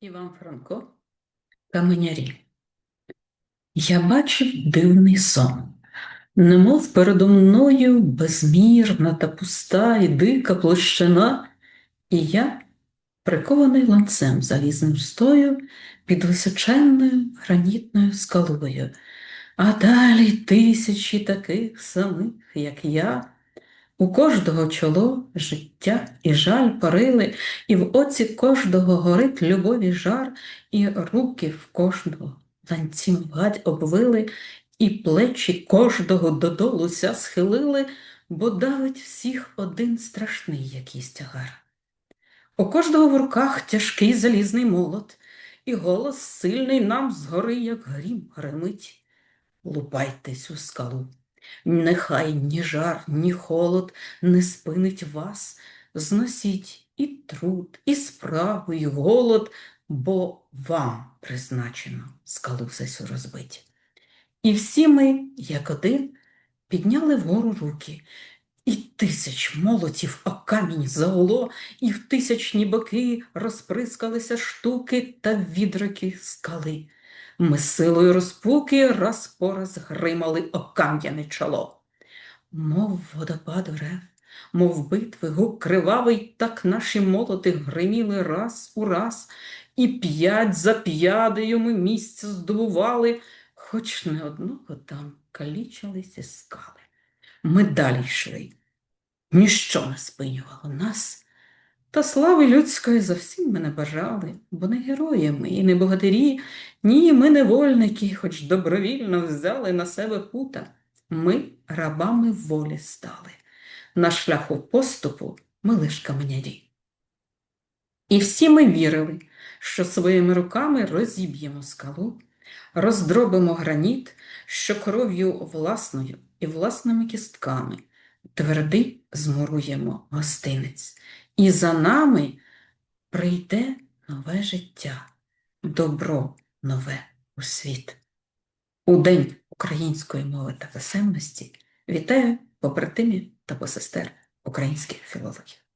Іван Франко, Каменярі. Я бачив дивний сон, немов передо мною безмірна та пуста і дика площина, і я, прикований ланцем залізним стою під височенною гранітною скалою, а далі тисячі таких самих, як я. У кожного чоло життя і жаль парили, і в оці кожного горить любові жар, і руки в кожного ланцім гать обвили, і плечі кожного додолуся схилили, бо давить всіх один страшний якийсь тягар. У кожного в руках тяжкий залізний молот, і голос сильний нам згори, як грім, гримить. Лупайтесь у скалу. Нехай ні жар, ні холод не спинить вас, зносіть і труд, і справу, і голод, бо вам призначено скалу сесю розбить. І всі ми, як один, підняли вгору руки, і тисяч молотів о камінь загуло, і в тисячні боки розприскалися штуки та відрики скали. Ми силою розпуки раз по раз гримали о кам'яне чоло. Мов водопад рев, мов битви, гук кривавий, так наші молоти гриміли раз у раз, і п'ять за п'ядею ми місця здобували, хоч не одного там калічилися скали. Ми далі йшли, ніщо не спинювало нас. Та слави людської зовсім ми не бажали, бо не герої ми і не богатирі, ні, ми невольники, хоч добровільно взяли на себе пута. Ми рабами волі стали. На шляху поступу ми лиш каменярі. І всі ми вірили, що своїми руками розіб'ємо скалу, роздробимо граніт, що кров'ю власною і власними кістками твердий змуруємо гостинець. І за нами прийде нове життя, добро нове у світ. У День української мови та писемності вітаю побратимів та посестер українських філологів.